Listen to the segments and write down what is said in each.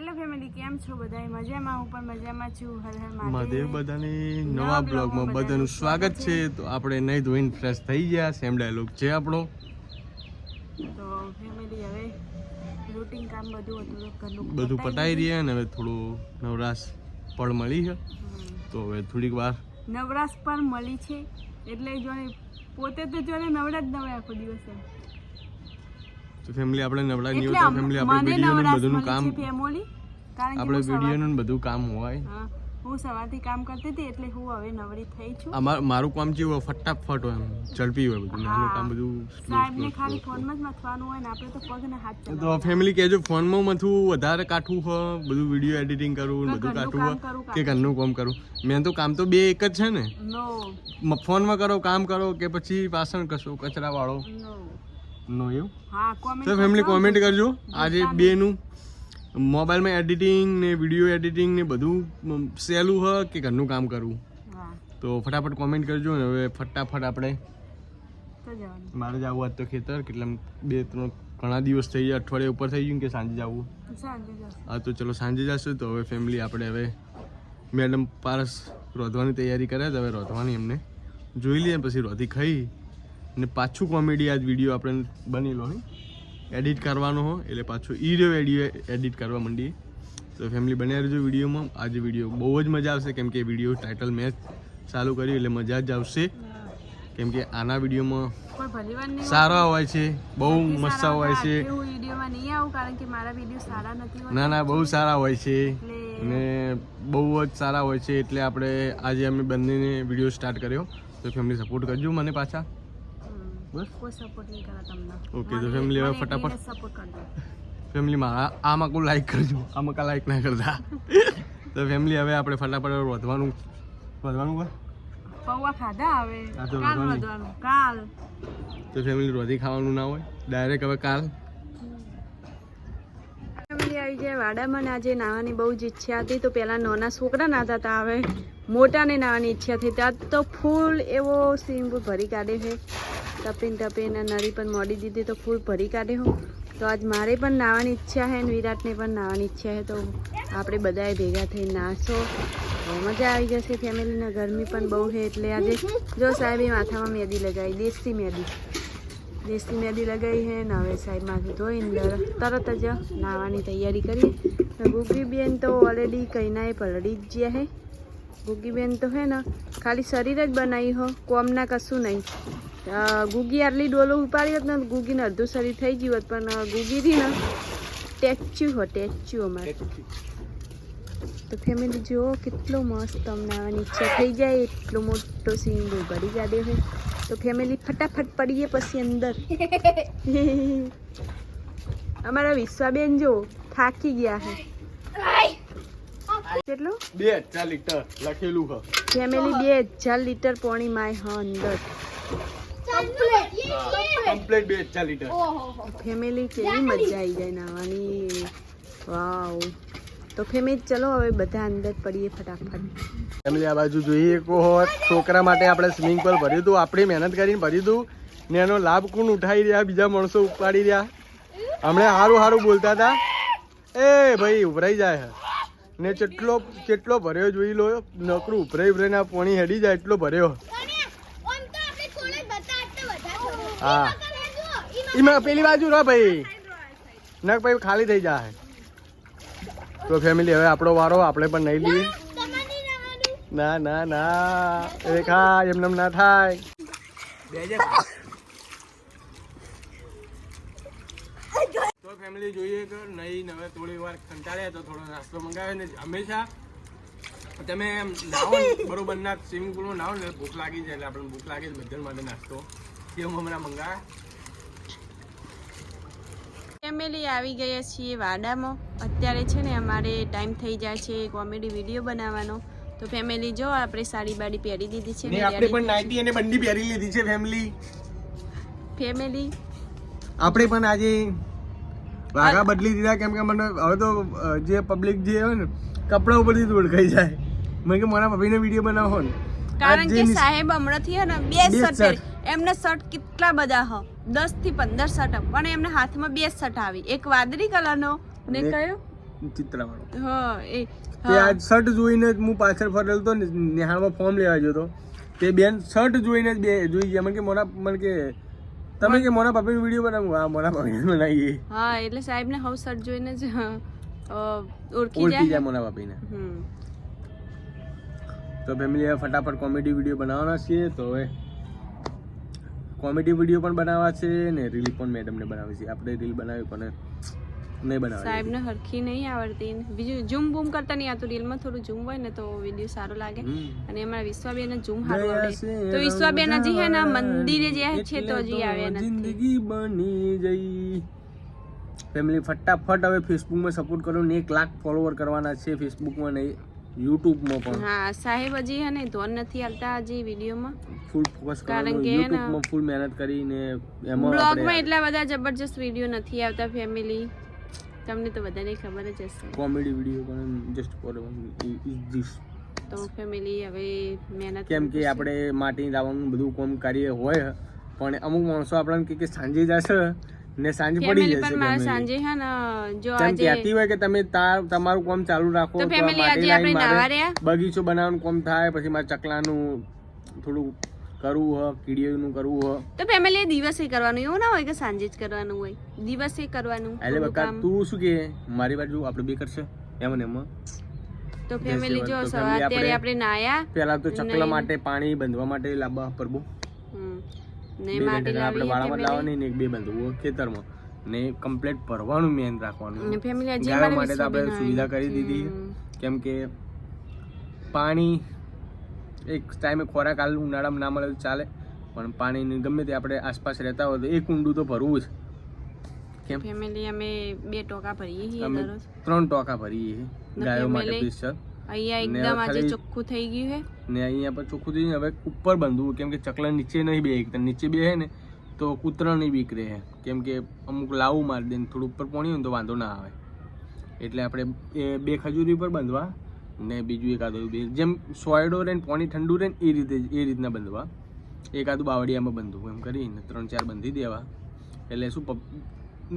Hello family કેમ છો બધા મજામાં? હું પણ મજામાં છું. હર હર મહાદેવ. બધાની નવા નવા બ્લોગમાં બધાનું સ્વાગત છે. તો આપણે નહીં ધોઈને ફ્રેશ થઈ ગયા. સેમ ડાયલોગ છે આપણો. તો ફેમિલી હવે રૂટિન કામ બધું હતું ઘરનું બધું પટાઈ રહ્યા અને હવે થોડું નવરાશ પણ મળી છે. તો હવે થોડીક વાર નવરાશ પણ મળી છે. એટલે જો પોતે તો જો ને નવરા જ નવરા આખો દિવસ એમ. તો ફેમિલી આપણે નવરા નહીં હોતા ફેમિલી આપણે વિડીયોનું બધું કામ. આપણે વિડીયોનું બધું કામ હોય. હું સવારથી કામ કરતી હતી એટલે હું હવે નવરી થઈ છું. અમાર મારું કામ કેવું હોય ફટાફટ હોય ઝડપી હોય બધું મારું કામ બધું સાહેબને ખાલી. ફોનમાં જ મથવાનું હોય ને આપણે તો પગને હાથ તો ફેમિલી કહેજો ફોનમાં મથું વધારે કાઠું હોય બધું વીડિયો એડિટિંગ કરવું બધું કાઠું હોય કે ઘરનું કામ કરું. મેં તો કામ તો બે એક જ છે ને. ફોનમાં કરો કામ કરો કે પછી વાસણ કશો કચરા વાળો નો એવું? હા કોમેન્ટ તો ફેમિલી કોમેન્ટ કરજો. આજે બેનું મોબાઈલમાં એડિટિંગ ને વીડિયો એડિટિંગ ને બધું સહેલું હ કે ઘરનું કામ કરવું? તો ફટાફટ કોમેન્ટ કરજો ને. હવે ફટાફટ આપણે મારે જવું આજ તો ખેતર કેટલા બે ત્રણ ઘણા દિવસ થઈ ગયા અઠવાડિયા ઉપર થઈ ગયું કે સાંજે જવું હા તો ચલો સાંજે જશું તો હવે ફેમિલી આપણે હવે મેડમ પારસ રોધવાની તૈયારી કરે તો હવે રોધવાની એમને જોઈ લઈએ પછી રોધી ખાઈ. અને પાછું કોમેડી આજ વીડિયો આપણે બનેલો હોય એડિટ કરવાનો હો એટલે પાછો ઈ રહ્યો વીડિયો એડિટ કરવા માંડીએ. તો ફેમિલી બન્યા રહેજો વિડીયોમાં. આજે વીડિયો બહુ જ મજા આવશે કેમ કે વીડિયો ટાઇટલ મેચ ચાલુ કર્યું એટલે મજા જ આવશે. કેમ કે આના વિડીયોમાં સારા હોય છે બહુ મસ્ત હોય છે. ના ના બહુ સારા હોય છે. ને બહુ જ સારા હોય છે એટલે આપણે આજે અમે બંનેને વીડિયો સ્ટાર્ટ કર્યો. તો ફેમિલી સપોર્ટ કરજો મને પાછા. બસ. કોઈ સપોર્ટ નહીં કરે તમને. ઓકે તો ફેમિલી હવે ફટાફટ- સપોર્ટ કરજો. ફેમિલી મારા આમાં કોઈ લાઈક કરજો. આમાં કા લાઈક ના કરતા. તો ફેમિલી હવે આપણે ફટાફટ વધવાનું વધવાનું હોય પૌવા ખાધા હવે? કાલ વધવાનું. કાલ. તો ફેમિલી રોધી ખાવાનું ના હોય? ડાયરેક્ટ હવે કાલ? ફેમિલી આવી જાય વાડામાં ને આજે નાવાની બહુ જ ઈચ્છા હતી. તો પહેલા નાના છોકરા નાતા હતા હવે. મોટાને નાવાની ઈચ્છા થઈ. ત્યાં તો ફૂલ એવો પૂલ ભરી કાઢે છે. ટપીને ટપીને નળી પણ મોડી દીધી તો ફૂલ ભરી કાઢે હો. તો આજ મારે પણ નાવાની ઈચ્છા છે ને વિરાટને પણ નાહવાની ઈચ્છા છે. તો આપણે બધાએ ભેગા થઈ નાશો મજા આવી જશે ફેમિલીને. ગરમી પણ બહુ છે એટલે આજે જો સાહેબે માથામાં મહેંદી લગાવી, દેશી મેદી. દેશી મહેંદી લગાવી છે ને હવે સાહેબ માથું ધોઈને તરત જ નાવાની તૈયારી કરીએ. તો ગુગી બેન તો ઓલરેડી કહીનાએ પલળી જ ગયા હે ગુગી બેન તો હે ને ખાલી શરીર જ બનાવી હો, કોમના કશું નહીં. ગુગી આટલી ડોલો ઉપાડી હોત ને ગુગીને અડધું શરીર થઈ ગયું હોત. પણ ગુગીથી ને ટેચ્યુ હો, ટેચ્યુ અમારે. તો ફેમિલી જુઓ કેટલો મસ્ત અમને આવવાની ઈચ્છા થઈ જાય, એટલો મોટો સીન ભરી કાઢ્યો છે તો ફેમિલી ફટાફટ પડીએ પછી અંદર. અમારા વિશ્વાબેન જો થાકી ગયા છે કેટલું? બે ચાર લીટર લખેલું હ. ફેમિલી બે હજાર લીટર પાણી માય હ અંદર. કમ્પ્લીટ બે ચાર લીટર. ફેમિલી કેવી મજા આવી જાય નાવાની. વાવ. તો ફેમિલી ચલો હવે બધા અંદર પડીએ ફટાફટ. ફેમિલી આ બાજુ જોઈએ કો છોકરા માટે આપણે સ્વિમિંગ પુલ ભર્યું હતું. આપણી મહેનત કરીને ભર્યું હતું. ને એનો લાભ કોણ ઉઠાવી રહ્યા? બીજા માણસો ઉપાડી રહ્યા. હમણાં સારું સારું બોલતા હતા. એ ભાઈ ઉભરાઈ જાય ને કેટલો કેટલો ભર્યો જોઈ લો નકરું ઉભરાઈ ઉભરાઈને આ પોણી હેડી જાય એટલો ભર્યો. હા. એમાં પેલી બાજુ રહો ભાઈ. નક ભાઈ ખાલી થઈ જાય. તો ફેમિલી હવે આપણો વારો આપણે પણ નહીં લઈએ. ના ના ના રેખા એમને એમ ના થાય. ફેમિલી જોઈએ કે નહીં હવે થોડી વાર કંટાળ્યા તો થોડો નાસ્તો મંગાવે ને હંમેશા. તમે એમ નાહો ને બરોબર ના સ્વિમિંગ પુલમાં નાવો ને ભૂખ લાગી જાય એટલે આપણને ભૂખ લાગે છે બધા માટે નાસ્તો. તે હું હમણાં મંગાવે? ફેમિલી આવી ગયા છીએ વાડામાં. અત્યારે છે ને અમારે ટાઈમ થઈ જાય છે કોમેડી વીડિયો બનાવવાનો. તો ફેમિલી જો આપણે સાડી બાડી પહેરી દીધી છે ને આપણે પણ નાઈટી અને બંડી પહેરી લીધી છે ફેમિલી ફેમિલી આપણે પણ આજે વાઘા બદલી દીધા કેમ કે મને હવે તો જે પબ્લિક જે હોય ને કપડા ઉપરથી જ ઓળખાઈ જાય. મને કે મારા ભાભીને વીડિયો બનાવો ને. કારણ કે સાહેબ હમણાંથી હે ને બે શર્ટ. એમને શર્ટ કેટલા બધા હ? દસથી પંદર શર્ટ પણ એમને હાથમાં બે શર્ટ આવી. એક વાદળી કલરનો ને કયો? ચિત્રાવાળો. હા એ તે આજ શર્ટ જોઈને જ હું પાછળ ફરેલો તો નિહાળમાં ફોર્મ લેવા ગયો તે બેન શર્ટ જોઈને જ બે જોઈ ગયા. મને કે મોરા મને કે તમે કે મોના પાપીનો વીડિયો બનાવું હા મોના પાપીને બનાવીએ. હા એટલે સાહેબને હાઉસ શર્ટ જોઈને જ ઓળખી ઓળખી જાય જાય મોના પાપીને તો ફેમિલી હવે ફટાફટ કોમેડી વીડિયો બનાવવાના છીએ. તો હવે કોમેડી વીડિયો પણ બનાવવા છે ને રીલ પણ મેડમને બનાવી છે. આપણે રીલ બનાવી પણ નહીં બનાવી સાહેબને હરખી નહીં આવડતી. બીજું ઝૂમ બૂમ કરતા નહીં આવતું રીલમાં થોડું ઝૂમ હોય ને તો વીડિયો સારો લાગે. અને એમાં વિશ્વાબેન ઝૂમ સારું આવડે. તો વિશ્વાબેન હજી હે ને મંદિરે જે છે તો હજી આવે જિંદગી બની જઈ. ફેમિલી ફટાફટ હવે ફેસબુકમાં સપોર્ટ કરો. ને એક લાખ ફોલોવર કરવાના છે ફેસબુકમાં યુટ્યુબ યુટ્યુબમાં પણ. હા સાહેબ હજી હે ને ધોન નથી આવતા હજી વિડીયોમાં ફૂલ ફોકસ કારણ કે યુટ્યુબમાં ફૂલ મહેનત કરીને એમાં બ્લોગમાં એટલા બધા જબરજસ્ત વીડિયો નથી આવતા ફેમિલી તમને તો બધાને ખબર જ હશે કોમેડી વીડિયો પણ જસ્ટ ફોર ઇઝ ધીસ તો ફેમિલી હવે મહેનત કેમ કે આપણે માટી લાવવાનું બધું કોમ કાર્ય હોય પણ અમુક માણસો આપણને કે સાંજે જશે ને સાંજ પડી જશે પણ. સાંજે હે ને જો આજે કહેતી હોય કે તમે તમારું કામ ચાલુ રાખો તો ફેમિલી આજે આપણે? બગીચો બનાવવાનું કોમ થાય પછી મારા ચકલાનું થોડું કરવું હ કીડીઓનું કરવું હોય તો ફેમિલી દિવસે કરવાનું એવું ના હોય કે સાંજે જ કરવાનું હોય. દિવસે કરવાનું એટલે બકા તું શું કે? મારી બાજુ આપણે બે કરશે એમ ને એમ તો ફેમિલી જો અત્યારે આપણે- નાયા પહેલા તો ચકલા માટે પાણી બંધવા માટે લાવવા પરબો ને માટે આપણે વાળામાં લાવવાની ને એક બે બંધવું ખેતરમાં. ને કમ્પ્લીટ ભરવાનું મેન રાખવાનું. ફેમિલી માટે તો આપણે સુવિધા કરી દીધી. કેમ કે પાણી એક ટાઈમે ખોરાક હાલ ઉનાળામાં ના મળે તો ચાલે. પણ પાણીની ગમે તે આપણે આસપાસ રહેતા હોય તો એક ઊંડું તો ભરવું જ. કેમ? ફેમિલી અમે બે ટોકા ભરીએ છીએ અમે ત્રણ ટોકા ભરીએ છીએ. ગાયો માટે? સ્પેશિયલ અહીંયા એકદમ આજે ચોખ્ખું થઈ ગયું છે. ને અહીંયા પર ચોખ્ખું થઈ હવે ઉપર બંધવું કેમ કે ચકલા નીચે નહીં બે એકદમ નીચે બે હે ને તો કૂતરા નહીં બીક રહે. કેમ કે અમુક લાવું મારી દે થોડું ઉપર પોણી હોય તો વાંધો ના આવે. એટલે આપણે એ બે ખજૂરી પર બંધવા. ને બીજું એકાદું બે જેમ સોયડો રહે ને પાણી ઠંડુ રહે ને એ રીતે એ રીતના બંધવા. એકાદું બાવડિયામાં બંધવું એમ કરીને ત્રણ ચાર બંધી દેવા. એટલે શું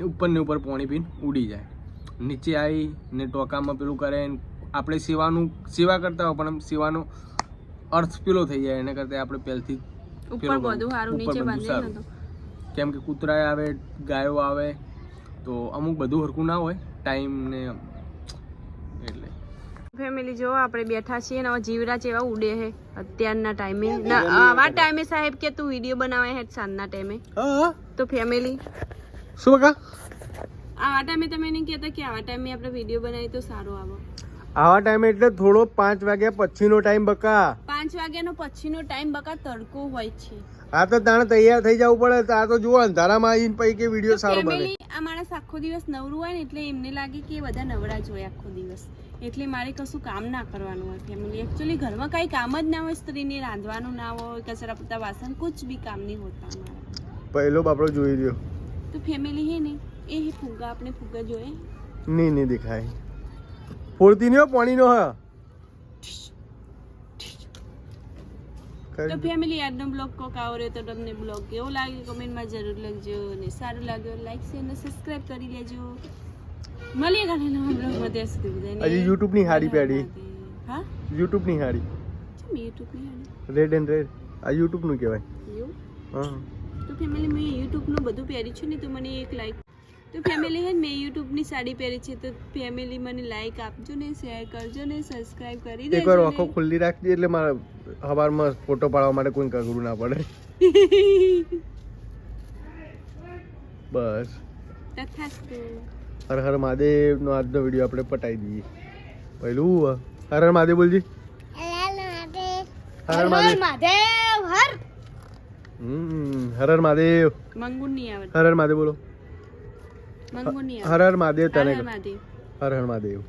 ઉપર ને ઉપર પાણી પીને ઉડી જાય. નીચે આવી ને ટોકામાં પેલું કરે આપણે સેવાનું સેવા કરતા હોય પણ સેવાનો અર્થ પેલો થઈ જાય એના કરતાં આપણે પહેલથી ઉપર બધું સારું. કેમ કે કૂતરા આવે ગાયો આવે તો અમુક બધું હરખું ના હોય. ટાઈમ ને ફેમિલી જો આપણે બેઠા છીએ ને હવે જીવરાજ એવા ઉડે છે અત્યારના ટાઈમે. આવા ટાઈમે સાહેબ કે તું વીડિયો બનાવે હે સાંજના ટાઈમે. તો ફેમિલી શું બકા આવા ટાઈમે તમે નહીં કહેતા કે આવા ટાઈમે આપણે વીડિયો બનાવી તો સારો આવો. આવા ટાઈમે એટલે થોડો પાંચ વાગ્યા પછીનો ટાઈમ બકા. પાંચ વાગ્યાનો પછીનો ટાઈમ બકા તડકો હોય છે. આ તો તાણે તૈયાર થઈ જવું પડે તો આ તો જુઓ અંધારામાં આવીને પછી કે વીડિયો સારો બને. આ માણસ આખો દિવસ નવરું હોય ને એટલે એમને લાગે કે બધા નવરા જ હોય આખો દિવસ. એટલે મારે કશું કામ ના કરવાનું હોય ફેમિલી એકચ્યુઅલી ઘરમાં કાંઈ કામ જ ના હોય સ્ત્રીને રાંધવાનું ના હોય કચરા પત્તા વાસણ કુછ બી કામ નહીં હોતા અમારા. પહેલો બાપડો જોઈ રહ્યો. તો ફેમિલી હે ને એ ફુગ્ગા આપણે ફુગ્ગા જોઈએ. નહીં નહીં દેખાય. ફોડતી નહીં પાણીનો હા. તો ફેમિલી આજનો બ્લોગ કોક આવો તો તમને બ્લોગ કેવો લાગ્યો? કમેન્ટમાં જરૂર લખજો અને સારું લાગ્યો લાઈક શેર અને સબસ્ક્રાઇબ કરી લેજો. મળીએ કાલે નવા બ્લોગમાં ત્યાં સુધી બધાને? હજી YouTube ની હાડી પહેરી. હા? યુટ્યુબની હાડી ચમ યુટ્યુબની હાડી રેડ એન્ડ રેડ આ યુટ્યુબનું કહેવાય. એવું? હા. તો ફેમિલી મેં યુટ્યુબનું બધું પહેરી છે ને તો મને એક લાઈક તો ફેમિલી હે ને મેં યુટ્યુબની સાડી પહેરી છે તો ફેમિલી મને લાઈક આપજો ને શેર કરજો ને સબસ્ક્રાઇબ કરી દેજો એકવાર આંખો ખુલ્લી રાખજે એટલે મારે હવારમાં ફોટો પાડવા માટે કોઈ કગરું ના પડે. બસ. તથાસ્તુ હર હર મહાદેવનો આજનો વીડિયો આપણે પટાઈ દઈએ. પહેલું હર હર મહાદેવ બોલજી. હર હર મહાદેવ. હર. હમ હર હર મહાદેવ. હર હર મહાદેવ બોલો. હર હર મહાદેવ તને હર હર મહાદેવ.